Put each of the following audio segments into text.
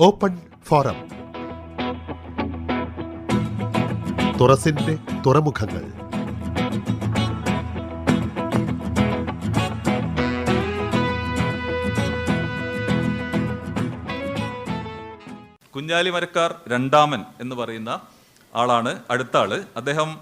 Open forum. തുറസിന്റെ തുറമുഖങ്ങൾ. കുഞ്ഞാലി മരക്കാർ രണ്ടാമൻ എന്ന് പറയുന്ന ആളാണ് അടുത്ത ആൾ. അദ്ദേഹം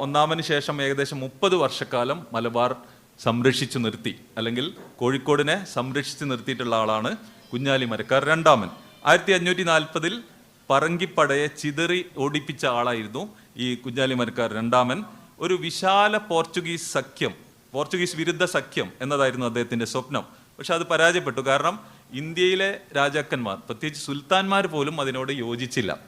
ഒന്നാമന് ശേഷം ഏകദേശം മുപ്പത് വർഷക്കാലം മലബാർ സംരക്ഷിച്ചു നിർത്തി. അല്ലെങ്കിൽ കോഴിക്കോടിനെ സംരക്ഷിച്ചു നിർത്തിയിട്ടുള്ള ആളാണ് കുഞ്ഞാലി മരക്കാർ രണ്ടാമൻ. ആയിരത്തി അഞ്ഞൂറ്റി നാൽപ്പതിൽ പറങ്കിപ്പടയെ ചിതറി ഓടിപ്പിച്ച ആളായിരുന്നു ഈ കുഞ്ഞാലി മരക്കാർ രണ്ടാമൻ. ഒരു വിശാല പോർച്ചുഗീസ് സഖ്യം പോർച്ചുഗീസ് വിരുദ്ധ സഖ്യം എന്നതായിരുന്നു അദ്ദേഹത്തിന്റെ സ്വപ്നം. പക്ഷെ അത് പരാജയപ്പെട്ടു. കാരണം ഇന്ത്യയിലെ രാജാക്കന്മാർ പ്രത്യേകിച്ച് സുൽത്താൻമാർ പോലും അതിനോട് യോജിച്ചില്ല.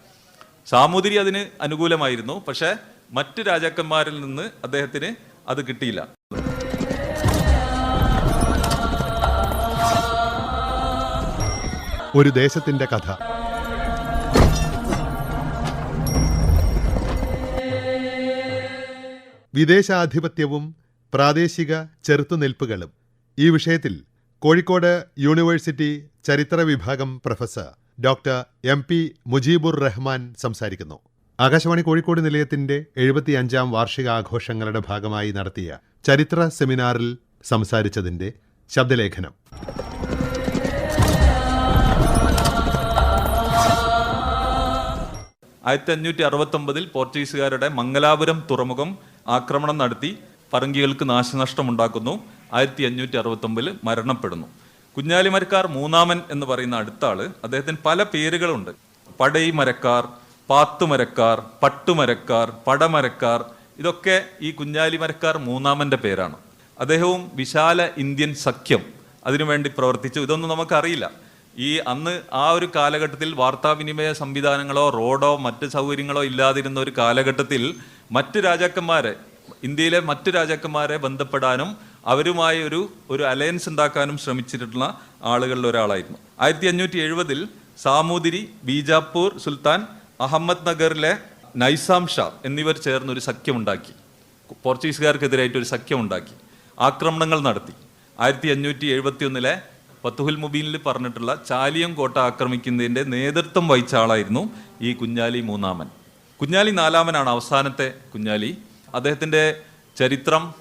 സാമൂതിരി അതിന് അനുകൂലമായിരുന്നു. പക്ഷേ മറ്റ് രാജാക്കന്മാരിൽ നിന്ന് അദ്ദേഹത്തിന് അത് കിട്ടിയില്ല. ഒരു ദേശത്തിന്റെ കഥ. വിദേശാധിപത്യവും പ്രാദേശിക ചെറുത്തുനിൽപ്പുകളും. ഈ വിഷയത്തിൽ കോഴിക്കോട് യൂണിവേഴ്സിറ്റി ചരിത്ര വിഭാഗം professor doctor M P Mujeebur Rahman സംസാരിക്കുന്നു. ആകാശവാണി കോഴിക്കോട് നിലയത്തിന്റെ എഴുപത്തിയഞ്ചാം വാർഷികാഘോഷങ്ങളുടെ ഭാഗമായി നടത്തിയ ചരിത്ര സെമിനാറിൽ സംസാരിച്ചതിന്റെ ശബ്ദലേഖനം. ആയിരത്തി അഞ്ഞൂറ്റി അറുപത്തി ഒമ്പതിൽ പോർച്ചുഗീസുകാരുടെ മംഗലാപുരം തുറമുഖം ആക്രമണം നടത്തി പറങ്കികൾക്ക് നാശനഷ്ടമുണ്ടാക്കുന്നു. ആയിരത്തി അഞ്ഞൂറ്റി അറുപത്തി ഒമ്പതിൽ മരണപ്പെടുന്നു. കുഞ്ഞാലിമരക്കാർ മൂന്നാമൻ എന്ന് പറയുന്ന അടുത്ത ആൾ അദ്ദേഹത്തിന് പല പേരുകളുണ്ട്. പടയി മരക്കാർ പാത്തുമരക്കാർ പട്ടുമരക്കാർ പടമരക്കാർ ഇതൊക്കെ ഈ കുഞ്ഞാലിമരക്കാർ മൂന്നാമന്റെ പേരാണ്. അദ്ദേഹവും വിശാല ഇന്ത്യൻ സഖ്യം അതിനുവേണ്ടി പ്രവർത്തിച്ചു. ഇതൊന്നും നമുക്കറിയില്ല. ഈ അന്ന് ആ ഒരു കാലഘട്ടത്തിൽ വാർത്താവിനിമയ സംവിധാനങ്ങളോ റോഡോ മറ്റ് സൗകര്യങ്ങളോ ഇല്ലാതിരുന്ന ഒരു കാലഘട്ടത്തിൽ മറ്റ് രാജാക്കന്മാരെ ഇന്ത്യയിലെ മറ്റു രാജാക്കന്മാരെ ബന്ധപ്പെടാനും അവരുമായി ഒരു ഒരു അലയൻസ് ഉണ്ടാക്കാനും ശ്രമിച്ചിട്ടുള്ള ആളുകളിൽ ഒരാളായിരുന്നു. ആയിരത്തി അഞ്ഞൂറ്റി എഴുപതിൽ സാമൂതിരി ബീജാപ്പൂർ സുൽത്താൻ അഹമ്മദ് നഗറിലെ നൈസാം ഷാ എന്നിവർ ചേർന്ന് ഒരു സഖ്യമുണ്ടാക്കി. പോർച്ചുഗീസുകാർക്കെതിരായിട്ട് ഒരു സഖ്യമുണ്ടാക്കി. ആക്രമണങ്ങൾ നടത്തി. ആയിരത്തി അഞ്ഞൂറ്റി എഴുപത്തി ഒന്നിലെ ഫത്തുഹുൽ മുബീനിൽ പറഞ്ഞിട്ടുള്ള ചാലിയം കോട്ട ആക്രമിക്കുന്നതിന്റെ നേതൃത്വം വഹിച്ച ആളായിരുന്നു ഈ കുഞ്ഞാലി മൂന്നാമൻ. കുഞ്ഞാലി നാലാമനാണ് അവസാനത്തെ കുഞ്ഞാലി. അദ്ദേഹത്തിന്റെ ചരിത്രം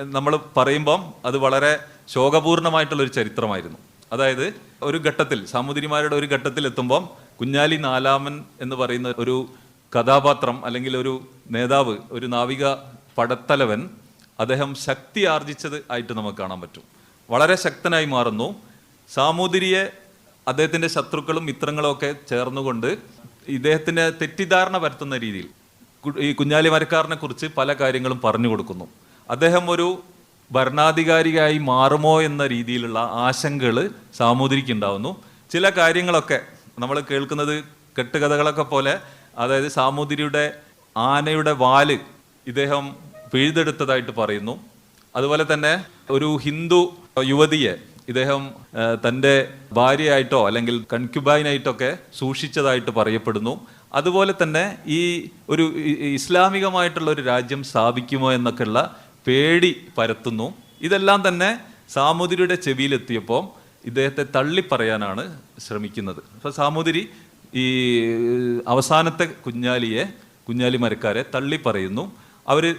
നമ്മൾ പറയുമ്പം അത് വളരെ ശോകപൂർണമായിട്ടുള്ളൊരു ചരിത്രമായിരുന്നു. അതായത് ഒരു ഘട്ടത്തിൽ സാമൂതിരിമാരുടെ ഒരു ഘട്ടത്തിൽ എത്തുമ്പം കുഞ്ഞാലി നാലാമൻ എന്ന് പറയുന്ന ഒരു കഥാപാത്രം അല്ലെങ്കിൽ ഒരു നേതാവ് ഒരു നാവിക പടത്തലവൻ അദ്ദേഹം ശക്തി ആർജിച്ചത് ആയിട്ട് നമുക്ക് കാണാൻ പറ്റും. വളരെ ശക്തനായി മാറുന്നു. സാമൂതിരിയെ അദ്ദേഹത്തിന്റെ ശത്രുക്കളും മിത്രങ്ങളും ഒക്കെ ചേർന്നുകൊണ്ട് ഇദ്ദേഹത്തിന് തെറ്റിദ്ധാരണ വരുത്തുന്ന രീതിയിൽ ഈ കുഞ്ഞാലി മരക്കാരനെ കുറിച്ച് പല കാര്യങ്ങളും പറഞ്ഞു കൊടുക്കുന്നു. അദ്ദേഹം ഒരു ഭരണാധികാരിയായി മാറുമോ എന്ന രീതിയിലുള്ള ആശങ്കകൾ സാമൂതിരിക്ക് ഉണ്ടാവുന്നു. ചില കാര്യങ്ങളൊക്കെ നമ്മൾ കേൾക്കുന്നത് കെട്ടുകഥകളൊക്കെ പോലെ അതായത് സാമൂതിരിയുടെ ആനയുടെ വാൽ ഇദ്ദേഹം പിഴുതെടുത്തതായിട്ട് പറയുന്നു. അതുപോലെ തന്നെ ഒരു ഹിന്ദു യുവതിയെ ഇദ്ദേഹം തന്റെ ഭാര്യയായിട്ടോ അല്ലെങ്കിൽ കൺക്യുബൈനായിട്ടൊക്കെ സൂക്ഷിച്ചതായിട്ട് പറയപ്പെടുന്നു. അതുപോലെ തന്നെ ഈ ഒരു ഇസ്ലാമികമായിട്ടുള്ള ഒരു രാജ്യം സ്ഥാപിക്കുമോ എന്നൊക്കെയുള്ള പേടി പരത്തുന്നു. ഇതെല്ലാം തന്നെ സാമൂതിരിയുടെ ചെവിയിലെത്തിയപ്പോൾ ഇദ്ദേഹത്തെ തള്ളിപ്പറയാനാണ് ശ്രമിക്കുന്നത്. അപ്പോൾ സാമൂതിരി ഈ അവസാനത്തെ കുഞ്ഞാലിയെ കുഞ്ഞാലി മരക്കാരെ തള്ളിപ്പറയുന്നു. അവർ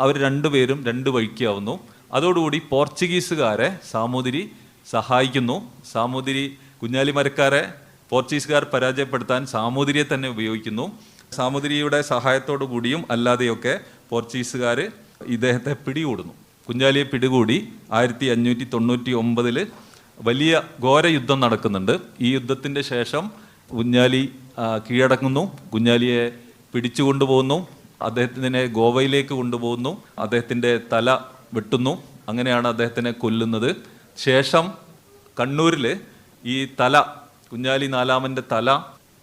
അവർ രണ്ടുപേരും രണ്ട് വഴിക്കാവുന്നു. അതോടുകൂടി പോർച്ചുഗീസുകാരെ സാമൂതിരി സഹായിക്കുന്നു. സാമൂതിരി കുഞ്ഞാലി മരക്കാരെ പോർച്ചുഗീസുകാർ പരാജയപ്പെടുത്താൻ സാമൂതിരിയെ തന്നെ ഉപയോഗിക്കുന്നു. സാമൂതിരിയുടെ സഹായത്തോടു കൂടിയും അല്ലാതെയൊക്കെ പോർച്ചുഗീസുകാർ ഇദ്ദേഹത്തെ പിടികൂടുന്നു. കുഞ്ഞാലിയെ പിടികൂടി ആയിരത്തി അഞ്ഞൂറ്റി തൊണ്ണൂറ്റി ഒമ്പതിൽ വലിയ ഘോര യുദ്ധം നടക്കുന്നുണ്ട്. ഈ യുദ്ധത്തിന്റെ ശേഷം കുഞ്ഞാലി കീഴടങ്ങുന്നു. കുഞ്ഞാലിയെ പിടിച്ചു കൊണ്ടുപോകുന്നു അദ്ദേഹത്തിനെ ഗോവയിലേക്ക് കൊണ്ടുപോകുന്നു. അദ്ദേഹത്തിന്റെ തല വെട്ടുന്നു. അങ്ങനെയാണ് അദ്ദേഹത്തിനെ കൊല്ലുന്നത്. ശേഷം കണ്ണൂരിൽ ഈ തല കുഞ്ഞാലി നാലാമന്റെ തല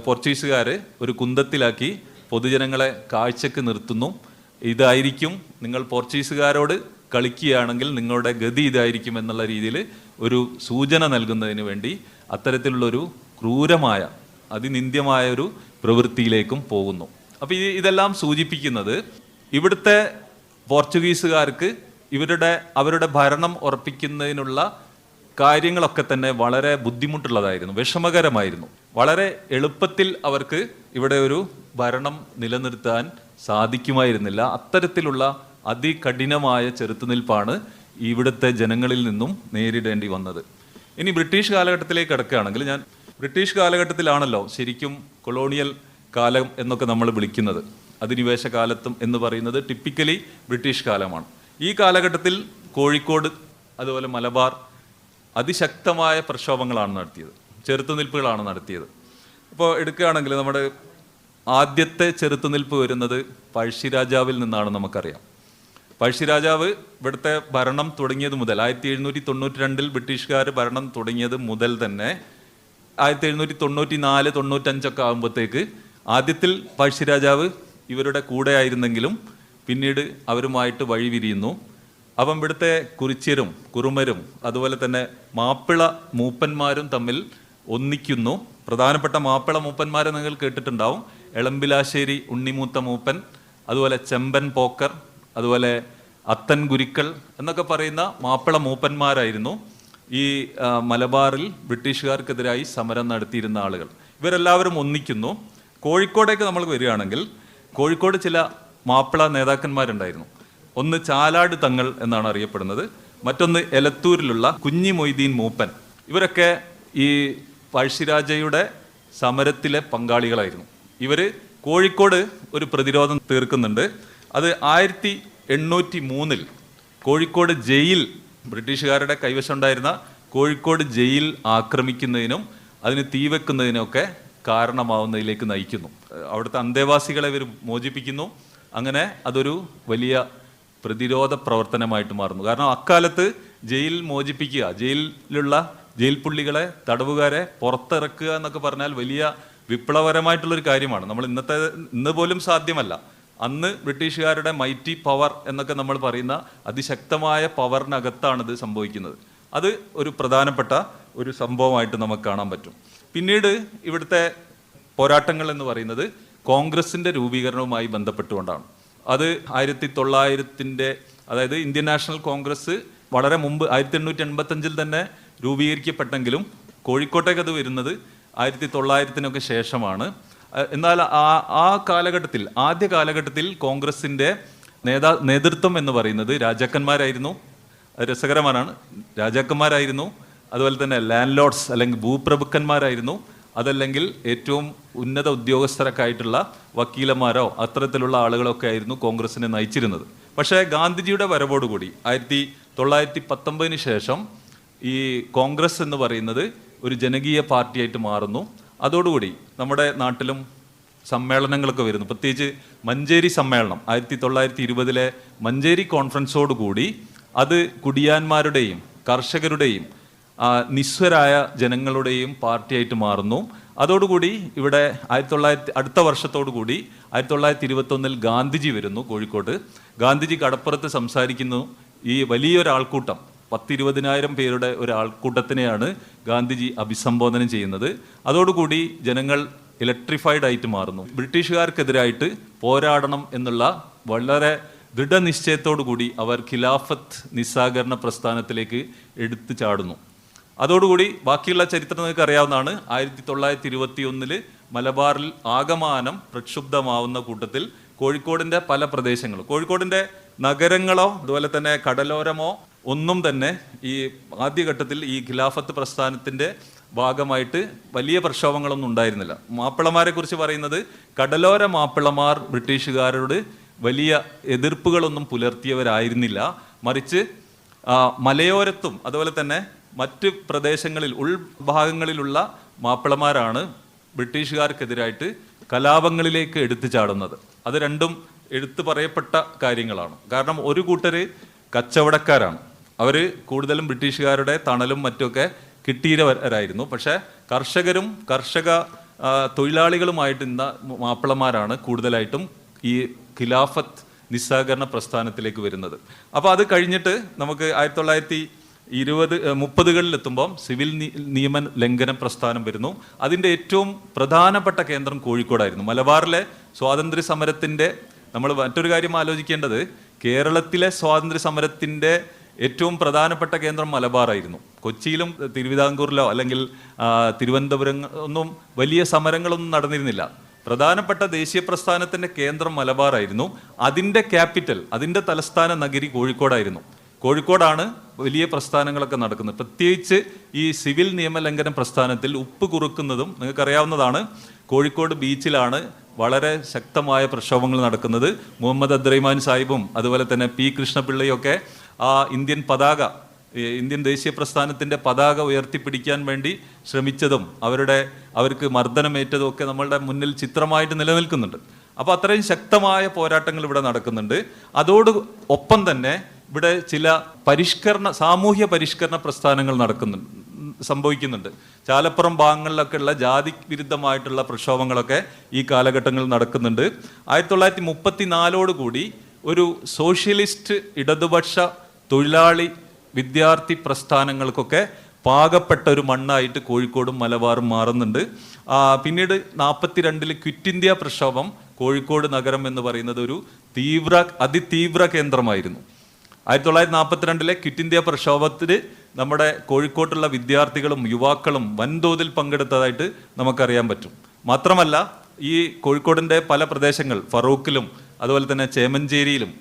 പോർച്ചുഗീസുകാർ ഒരു കുന്തത്തിലാക്കി പൊതുജനങ്ങളെ കാഴ്ചക്ക് നിർത്തുന്നു. ഇതായിരിക്കും നിങ്ങൾ പോർച്ചുഗീസുകാരോട് കളിക്കുകയാണെങ്കിൽ നിങ്ങളുടെ ഗതി ഇതായിരിക്കും എന്നുള്ള രീതിയിൽ ഒരു സൂചന നൽകുന്നതിന് വേണ്ടി അത്തരത്തിലുള്ളൊരു ക്രൂരമായ അതിനിന്ദ്യമായ ഒരു പ്രവൃത്തിയിലേക്കും പോകുന്നു. അപ്പോൾ ഇതെല്ലാം സൂചിപ്പിക്കുന്നത് ഇവിടുത്തെ പോർച്ചുഗീസുകാർക്ക് ഇവരുടെ അവരുടെ ഭരണം ഉറപ്പിക്കുന്നതിനുള്ള കാര്യങ്ങളൊക്കെ തന്നെ വളരെ ബുദ്ധിമുട്ടുള്ളതായിരുന്നു വിഷമകരമായിരുന്നു. വളരെ എളുപ്പത്തിൽ അവർക്ക് ഇവിടെ ഒരു ഭരണം നിലനിർത്താൻ സാധിക്കുമായിരുന്നില്ല. അത്തരത്തിലുള്ള അതികഠിനമായ ചെറുത്തുനിൽപ്പാണ് ഇവിടുത്തെ ജനങ്ങളിൽ നിന്നും നേരിടേണ്ടി വന്നത്. ഇനി ബ്രിട്ടീഷ് കാലഘട്ടത്തിലേക്ക് കിടക്കുകയാണെങ്കിൽ ഞാൻ ബ്രിട്ടീഷ് കാലഘട്ടത്തിലാണല്ലോ ശരിക്കും കൊളോണിയൽ കാലം എന്നൊക്കെ നമ്മൾ വിളിക്കുന്നത്. അധിനിവേശ കാലത്തും എന്ന് പറയുന്നത് ടിപ്പിക്കലി ബ്രിട്ടീഷ് കാലമാണ്. ഈ കാലഘട്ടത്തിൽ കോഴിക്കോട് അതുപോലെ മലബാർ അതിശക്തമായ പ്രക്ഷോഭങ്ങളാണ് നടത്തിയത്. ചെറുത്തുനിൽപ്പുകളാണ് നടത്തിയത്. അപ്പോൾ എടുക്കുകയാണെങ്കിൽ നമ്മുടെ ആദ്യത്തെ ചെറുത്തുനിൽപ്പ് വരുന്നത് പഴശ്ശിരാജാവിൽ നിന്നാണ് നമുക്കറിയാം. പഴശ്ശിരാജാവ് ഇവിടുത്തെ ഭരണം തുടങ്ങിയത് മുതൽ ആയിരത്തി എഴുന്നൂറ്റി തൊണ്ണൂറ്റി രണ്ടിൽ ബ്രിട്ടീഷുകാർ ഭരണം തുടങ്ങിയത് മുതൽ തന്നെ ആയിരത്തി എഴുന്നൂറ്റി തൊണ്ണൂറ്റി നാല് തൊണ്ണൂറ്റഞ്ചൊക്കെ ആകുമ്പോഴത്തേക്ക് ആദ്യത്തിൽ പഴശ്ശിരാജാവ് ഇവരുടെ കൂടെ ആയിരുന്നെങ്കിലും പിന്നീട് അവരുമായിട്ട് വഴിവിരിയുന്നു. അപ്പം ഇവിടുത്തെ കുറിച്യരും കുറുമരും അതുപോലെ തന്നെ മാപ്പിള മൂപ്പന്മാരും തമ്മിൽ ഒന്നിക്കുന്നു. പ്രധാനപ്പെട്ട മാപ്പിള മൂപ്പന്മാരെ നിങ്ങൾ കേട്ടിട്ടുണ്ടാവും. എളമ്പിലാശ്ശേരി ഉണ്ണിമൂത്ത മൂപ്പൻ അതുപോലെ ചെമ്പൻ പോക്കർ അതുപോലെ അത്തൻ ഗുരുക്കൾ എന്നൊക്കെ പറയുന്ന മാപ്പിള മൂപ്പന്മാരായിരുന്നു. ഈ മലബാറിൽ ബ്രിട്ടീഷുകാർക്കെതിരായി സമരം നടത്തിയിരുന്ന ആളുകൾ. ഇവരെല്ലാവരും ഒന്നിക്കുന്നു. കോഴിക്കോടേക്ക് നമ്മൾ വരികയാണെങ്കിൽ കോഴിക്കോട് ചില മാപ്പിള നേതാക്കന്മാരുണ്ടായിരുന്നു. ഒന്ന് ചാലാട് തങ്ങൾ എന്നാണ് അറിയപ്പെടുന്നത്. മറ്റൊന്ന് എലത്തൂരിലുള്ള കുഞ്ഞി മൊയ്തീൻ മൂപ്പൻ. ഇവരൊക്കെ ഈ പഴശ്ശിരാജയുടെ സമരത്തിലെ പങ്കാളികളായിരുന്നു. ഇവർ കോഴിക്കോട് ഒരു പ്രതിരോധം തീർക്കുന്നുണ്ട്. അത് ആയിരത്തി എണ്ണൂറ്റി മൂന്നിൽ കോഴിക്കോട് ജയിൽ ബ്രിട്ടീഷുകാരുടെ കൈവശമുണ്ടായിരുന്ന കോഴിക്കോട് ജയിൽ ആക്രമിക്കുന്നതിനും അതിന് തീവെക്കുന്നതിനൊക്കെ കാരണമാവുന്നതിലേക്ക് നയിക്കുന്നു. അവിടുത്തെ അന്തേവാസികളെ ഇവർ മോചിപ്പിക്കുന്നു. അങ്ങനെ അതൊരു വലിയ പ്രതിരോധ പ്രവർത്തനമായിട്ട് മാറുന്നു. കാരണം അക്കാലത്ത് ജയിൽ മോചിപ്പിക്കുക ജയിലിലുള്ള ജയിൽ പുള്ളികളെ തടവുകാരെ പുറത്തിറക്കുക എന്നൊക്കെ പറഞ്ഞാൽ വലിയ വിപ്ലവകരമായിട്ടുള്ളൊരു കാര്യമാണ്. നമ്മൾ ഇന്നത്തെ ഇന്ന് പോലും സാധ്യമല്ല. അന്ന് ബ്രിട്ടീഷുകാരുടെ മൈറ്റി പവർ എന്നൊക്കെ നമ്മൾ പറയുന്ന അതിശക്തമായ പവറിനകത്താണ് ഇത് സംഭവിക്കുന്നത്. അത് ഒരു പ്രധാനപ്പെട്ട ഒരു സംഭവമായിട്ട് നമുക്ക് കാണാൻ പറ്റും. പിന്നീട് ഇവിടുത്തെ പോരാട്ടങ്ങൾ എന്ന് പറയുന്നത് കോൺഗ്രസിന്റെ രൂപീകരണവുമായി ബന്ധപ്പെട്ടുകൊണ്ടാണ്. അത് ആയിരത്തി തൊള്ളായിരത്തിന്റെ അതായത് ഇന്ത്യൻ നാഷണൽ കോൺഗ്രസ് വളരെ മുമ്പ് ആയിരത്തി എണ്ണൂറ്റി എൺപത്തഞ്ചിൽ തന്നെ രൂപീകരിക്കപ്പെട്ടെങ്കിലും കോഴിക്കോട്ടേക്ക് അത് വരുന്നത് ആയിരത്തി തൊള്ളായിരത്തിനൊക്കെ ശേഷമാണ് എന്നാൽ ആ ആ കാലഘട്ടത്തിൽ ആദ്യ കാലഘട്ടത്തിൽ കോൺഗ്രസിന്റെ നേതാ നേതൃത്വം എന്ന് പറയുന്നത് രാജാക്കന്മാരായിരുന്നു. രസകരമാണ് രാജാക്കന്മാരായിരുന്നു. അതുപോലെ തന്നെ ലാൻഡ് ലോഡ്സ് അല്ലെങ്കിൽ ഭൂപ്രഭുക്കന്മാരായിരുന്നു. അതല്ലെങ്കിൽ ഏറ്റവും ഉന്നത ഉദ്യോഗസ്ഥരൊക്കെ ആയിട്ടുള്ള വക്കീലന്മാരോ അത്തരത്തിലുള്ള ആളുകളൊക്കെ ആയിരുന്നു കോൺഗ്രസിനെ നയിച്ചിരുന്നത്. പക്ഷേ ഗാന്ധിജിയുടെ വരവോടുകൂടി ആയിരത്തി തൊള്ളായിരത്തി പത്തൊമ്പതിന് ശേഷം ഈ കോൺഗ്രസ് എന്ന് പറയുന്നത് ഒരു ജനകീയ പാർട്ടിയായിട്ട് മാറുന്നു. അതോടുകൂടി നമ്മുടെ നാട്ടിലും സമ്മേളനങ്ങളൊക്കെ വരുന്നു. പ്രത്യേകിച്ച് മഞ്ചേരി സമ്മേളനം ആയിരത്തി തൊള്ളായിരത്തി ഇരുപതിലെ മഞ്ചേരി കോൺഫറൻസോടുകൂടി അത് കുടിയാന്മാരുടെയും കർഷകരുടെയും നിസ്വരായ ജനങ്ങളുടെയും പാർട്ടിയായിട്ട് മാറുന്നു. അതോടുകൂടി ഇവിടെ ആയിരത്തി തൊള്ളായിരത്തി അടുത്ത വർഷത്തോടു കൂടി ആയിരത്തി തൊള്ളായിരത്തി ഇരുപത്തൊന്നിൽ ഗാന്ധിജി വരുന്നു കോഴിക്കോട്. ഗാന്ധിജി കടപ്പുറത്ത് സംസാരിക്കുന്നു. ഈ വലിയൊരാൾക്കൂട്ടം പത്തിരുപതിനായിരം പേരുടെ ഒരു ആൾക്കൂട്ടത്തിനെയാണ് ഗാന്ധിജി അഭിസംബോധന ചെയ്യുന്നത്. അതോടുകൂടി ജനങ്ങൾ ഇലക്ട്രിഫൈഡ് ആയിട്ട് മാറുന്നു. ബ്രിട്ടീഷുകാർക്കെതിരായിട്ട് പോരാടണം എന്നുള്ള വളരെ ദൃഢനിശ്ചയത്തോടു കൂടി അവർ ഖിലാഫത്ത് നിസ്സാകരണ പ്രസ്ഥാനത്തിലേക്ക് എടുത്തു ചാടുന്നു. അതോടുകൂടി ബാക്കിയുള്ള ചരിത്രം നിങ്ങൾക്ക് അറിയാവുന്നതാണ്. ആയിരത്തി തൊള്ളായിരത്തി ഇരുപത്തി ഒന്നിൽ മലബാറിൽ ആകമാനം പ്രക്ഷുബ്ധമാവുന്ന കൂട്ടത്തിൽ കോഴിക്കോടിന്റെ പല പ്രദേശങ്ങളും കോഴിക്കോടിന്റെ നഗരങ്ങളോ അതുപോലെ തന്നെ കടലോരമോ ഒന്നും തന്നെ ഈ ആദ്യഘട്ടത്തിൽ ഈ ഖിലാഫത്ത് പ്രസ്ഥാനത്തിന്റെ ഭാഗമായിട്ട് വലിയ പ്രക്ഷോഭങ്ങളൊന്നും ഉണ്ടായിരുന്നില്ല. മാപ്പിളമാരെ കുറിച്ച് പറയുന്നത് കടലോര മാപ്പിളമാർ ബ്രിട്ടീഷുകാരോട് വലിയ എതിർപ്പുകളൊന്നും പുലർത്തിയവരായിരുന്നില്ല. മറിച്ച് മലയോരത്തും അതുപോലെ തന്നെ മറ്റ് പ്രദേശങ്ങളിൽ ഉൾഭാഗങ്ങളിലുള്ള മാപ്പിളമാരാണ് ബ്രിട്ടീഷുകാർക്കെതിരായിട്ട് കലാപങ്ങളിലേക്ക് എടുത്തു ചാടുന്നത്. അത് രണ്ടും എടുത്തു പറയപ്പെട്ട കാര്യങ്ങളാണ്. കാരണം ഒരു കൂട്ടർ കച്ചവടക്കാരാണ്. അവർ കൂടുതലും ബ്രിട്ടീഷുകാരുടെ തണലും മറ്റുമൊക്കെ കിട്ടിയവരായിരുന്നു പക്ഷേ കർഷകരും കർഷക തൊഴിലാളികളുമായിട്ട് ഇന്ന മാപ്പിളമാരാണ് കൂടുതലായിട്ടും ഈ ഖിലാഫത്ത് നിസ്സഹകരണ പ്രസ്ഥാനത്തിലേക്ക് വരുന്നത്. അപ്പോൾ അത് കഴിഞ്ഞിട്ട് നമുക്ക് ആയിരത്തി തൊള്ളായിരത്തി ഇരുപത് മുപ്പതുകളിൽ എത്തുമ്പോൾ സിവിൽ നിയമ ലംഘന പ്രസ്ഥാനം വരുന്നു. അതിന്റെ ഏറ്റവും പ്രധാനപ്പെട്ട കേന്ദ്രം കോഴിക്കോടായിരുന്നു. മലബാറിലെ സ്വാതന്ത്ര്യ സമരത്തിന്റെ നമ്മൾ മറ്റൊരു കാര്യം ആലോചിക്കേണ്ടത് കേരളത്തിലെ സ്വാതന്ത്ര്യ സമരത്തിന്റെ ഏറ്റവും പ്രധാനപ്പെട്ട കേന്ദ്രം മലബാറായിരുന്നു. കൊച്ചിയിലും തിരുവിതാംകൂറിലോ അല്ലെങ്കിൽ തിരുവനന്തപുരം ഒന്നും വലിയ സമരങ്ങളൊന്നും നടന്നിരുന്നില്ല. പ്രധാനപ്പെട്ട ദേശീയ പ്രസ്ഥാനത്തിന്റെ കേന്ദ്രം മലബാറായിരുന്നു. അതിന്റെ ക്യാപിറ്റൽ അതിന്റെ തലസ്ഥാന നഗരി കോഴിക്കോടായിരുന്നു. കോഴിക്കോടാണ് വലിയ പ്രസ്ഥാനങ്ങളൊക്കെ നടക്കുന്നത്. പ്രത്യേകിച്ച് ഈ സിവിൽ നിയമലംഘനം പ്രസ്ഥാനത്തിൽ ഉപ്പ് കുറുക്കുന്നതും നിങ്ങൾക്കറിയാവുന്നതാണ് കോഴിക്കോട് ബീച്ചിലാണ് വളരെ ശക്തമായ പ്രക്ഷോഭങ്ങൾ നടക്കുന്നത്. മുഹമ്മദ് അദ്രൈമാൻ സാഹിബും അതുപോലെ തന്നെ പി കൃഷ്ണപിള്ളയൊക്കെ ആ ഇന്ത്യൻ പതാക ഇന്ത്യൻ ദേശീയ പ്രസ്ഥാനത്തിന്റെ പതാക ഉയർത്തിപ്പിടിക്കാൻ വേണ്ടി ശ്രമിച്ചതും അവരുടെ അവർക്ക് മർദ്ദനമേറ്റതും ഒക്കെ നമ്മളുടെ മുന്നിൽ ചിത്രമായിട്ട് നിലനിൽക്കുന്നുണ്ട്. അപ്പോൾ അത്രയും ശക്തമായ പോരാട്ടങ്ങൾ ഇവിടെ നടക്കുന്നുണ്ട്. അതോട് ഒപ്പം തന്നെ ഇവിടെ ചില പരിഷ്കരണ സാമൂഹ്യ പരിഷ്കരണ പ്രസ്ഥാനങ്ങൾ നടക്കുന്നുണ്ട് സംഭവിക്കുന്നുണ്ട്. ചാലപ്പുറം ഭാഗങ്ങളിലൊക്കെ ഉള്ള ജാതി വിരുദ്ധമായിട്ടുള്ള പ്രക്ഷോഭങ്ങളൊക്കെ ഈ കാലഘട്ടങ്ങളിൽ നടക്കുന്നുണ്ട്. ആയിരത്തി തൊള്ളായിരത്തി മുപ്പത്തി നാലോടുകൂടി ഒരു സോഷ്യലിസ്റ്റ് ഇടതുപക്ഷ തൊഴിലാളി വിദ്യാർത്ഥി പ്രസ്ഥാനങ്ങൾക്കൊക്കെ പാകപ്പെട്ട ഒരു മണ്ണായിട്ട് കോഴിക്കോടും മലബാറും മാറുന്നുണ്ട്. പിന്നീട് നാൽപ്പത്തി നാൽപ്പത്തിരണ്ടിൽ ക്വിറ്റ് ഇന്ത്യ പ്രക്ഷോഭം കോഴിക്കോട് നഗരം എന്ന് പറയുന്നത് ഒരു തീവ്ര അതിതീവ്ര കേന്ദ്രമായിരുന്നു. ആയിരത്തി തൊള്ളായിരത്തി നാൽപ്പത്തിരണ്ടിലെ ക്വിറ്റ് ഇന്ത്യ പ്രക്ഷോഭത്തിൽ നമ്മുടെ കോഴിക്കോട്ടുള്ള വിദ്യാർത്ഥികളും യുവാക്കളും വൻതോതിൽ പങ്കെടുത്തതായിട്ട് നമുക്കറിയാൻ പറ്റും. മാത്രമല്ല ഈ കോഴിക്കോടിന്റെ പല പ്രദേശങ്ങൾ ഫറൂഖിലും അതുപോലെ തന്നെ ചേമഞ്ചേരിയിലും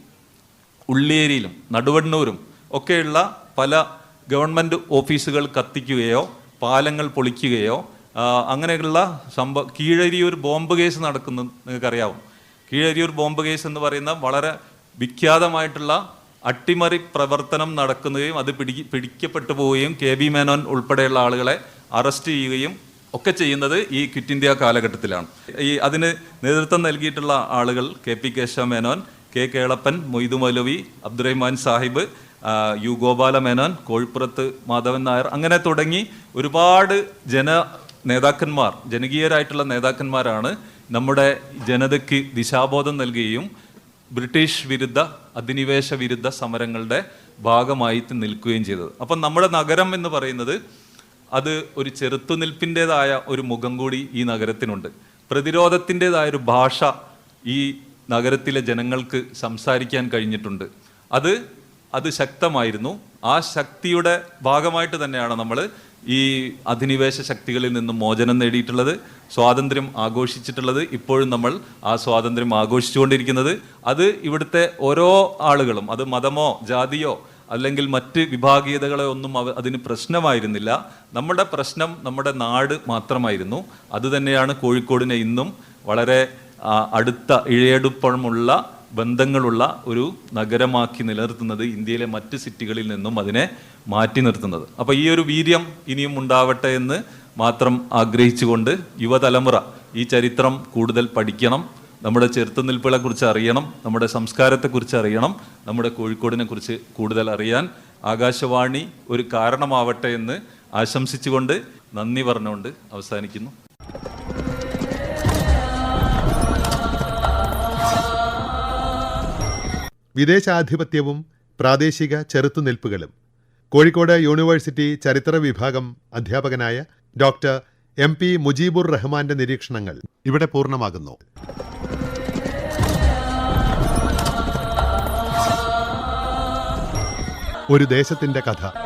ഉള്ളിയേരിയിലും നടുവണ്ണൂരും ഒക്കെയുള്ള പല ഗവൺമെന്റ് ഓഫീസുകൾ കത്തിക്കുകയോ പാലങ്ങൾ പൊളിക്കുകയോ അങ്ങനെയുള്ള സംഭവ കീഴരിയൂർ ബോംബ് കേസ് നടക്കുന്നു നിങ്ങൾക്കറിയാവും. കീഴരിയൂർ ബോംബ് കേസ് എന്ന് പറയുന്ന വളരെ വിഖ്യാതമായിട്ടുള്ള അട്ടിമറി പ്രവർത്തനം നടക്കുകയും അത് പിടി പിടിക്കപ്പെട്ടു പോവുകയും കെ ബി മേനോൻ ഉൾപ്പെടെയുള്ള ആളുകളെ അറസ്റ്റ് ചെയ്യുകയും ഒക്കെ ചെയ്യുന്നത് ഈ ക്വിറ്റ് ഇന്ത്യ കാലഘട്ടത്തിലാണ്. ഈ അതിന് നേതൃത്വം നൽകിയിട്ടുള്ള ആളുകൾ K P Kesava Menon K Kelappan Moidu Moulavi Abdurahman Sahib U Gopala Menon Kozhippurath Madhavan Nair അങ്ങനെ തുടങ്ങി ഒരുപാട് ജന നേതാക്കന്മാർ ജനകീയരായിട്ടുള്ള നേതാക്കന്മാരാണ് നമ്മുടെ ജനതയ്ക്ക് ദിശാബോധം നൽകുകയും ബ്രിട്ടീഷ് വിരുദ്ധ അധിനിവേശ വിരുദ്ധ സമരങ്ങളുടെ ഭാഗമായി നിൽക്കുകയും ചെയ്തത്. അപ്പം നമ്മുടെ നഗരം എന്ന് പറയുന്നത് അത് ഒരു ചെറുത്തുനിൽപ്പിന്റെതായ ഒരു മുഖം കൂടി ഈ നഗരത്തിനുണ്ട്. പ്രതിരോധത്തിന്റെതായ ഒരു ഭാഷ ഈ നഗരത്തിലെ ജനങ്ങൾക്ക് സംസാരിക്കാൻ കഴിഞ്ഞിട്ടുണ്ട്. അത് അത് ശക്തമായിരുന്നു. ആ ശക്തിയുടെ ഭാഗമായിട്ട് തന്നെയാണ് നമ്മൾ ഈ അധിനിവേശ ശക്തികളിൽ നിന്നും മോചനം നേടിയിട്ടുള്ളത് സ്വാതന്ത്ര്യം ആഘോഷിച്ചിട്ടുള്ളത് ഇപ്പോഴും നമ്മൾ ആ സ്വാതന്ത്ര്യം ആഘോഷിച്ചുകൊണ്ടിരിക്കുന്നത്. അത് ഇവിടുത്തെ ഓരോ ആളുകളും അത് മതമോ ജാതിയോ അല്ലെങ്കിൽ മറ്റ് വിഭാഗീയതകളെ ഒന്നും അവ അതിന് പ്രശ്നമായിരുന്നില്ല. നമ്മുടെ പ്രശ്നം നമ്മുടെ നാട് മാത്രമായിരുന്നു. അതുതന്നെയാണ് കോഴിക്കോടിനെ ഇന്നും വളരെ അടുത്ത ഇഴയെടുപ്പമുള്ള ബന്ധങ്ങളുള്ള ഒരു നഗരമാക്കി നിലനിർത്തുന്നത് ഇന്ത്യയിലെ മറ്റ് സിറ്റികളിൽ നിന്നും അതിനെ മാറ്റി നിർത്തുന്നത്. അപ്പോൾ ഈ ഒരു വീര്യം ഇനിയും ഉണ്ടാവട്ടെ എന്ന് മാത്രം ആഗ്രഹിച്ചുകൊണ്ട് യുവതലമുറ ഈ ചരിത്രം കൂടുതൽ പഠിക്കണം നമ്മുടെ ചെറുത്തുനിൽപ്പുകളെ കുറിച്ച് അറിയണം നമ്മുടെ സംസ്കാരത്തെക്കുറിച്ച് അറിയണം നമ്മുടെ കോഴിക്കോടിനെ കുറിച്ച് കൂടുതൽ അറിയാൻ ആകാശവാണി ഒരു കാരണമാവട്ടെ എന്ന് ആശംസിച്ചുകൊണ്ട് നന്ദി പറഞ്ഞുകൊണ്ട് അവസാനിക്കുന്നു. വിദേശാധിപത്യവും പ്രാദേശിക ചെറുത്തുനിൽപ്പുകളും. കോഴിക്കോട് യൂണിവേഴ്സിറ്റി ചരിത്ര വിഭാഗം അധ്യാപകനായ ഡോക്ടർ എം പി മുജീബുർ റഹ്മാന്റെ നിരീക്ഷണങ്ങൾ ഇവിടെ പൂർണമാകുന്നു. ഒരു ദേശത്തിന്റെ കഥ.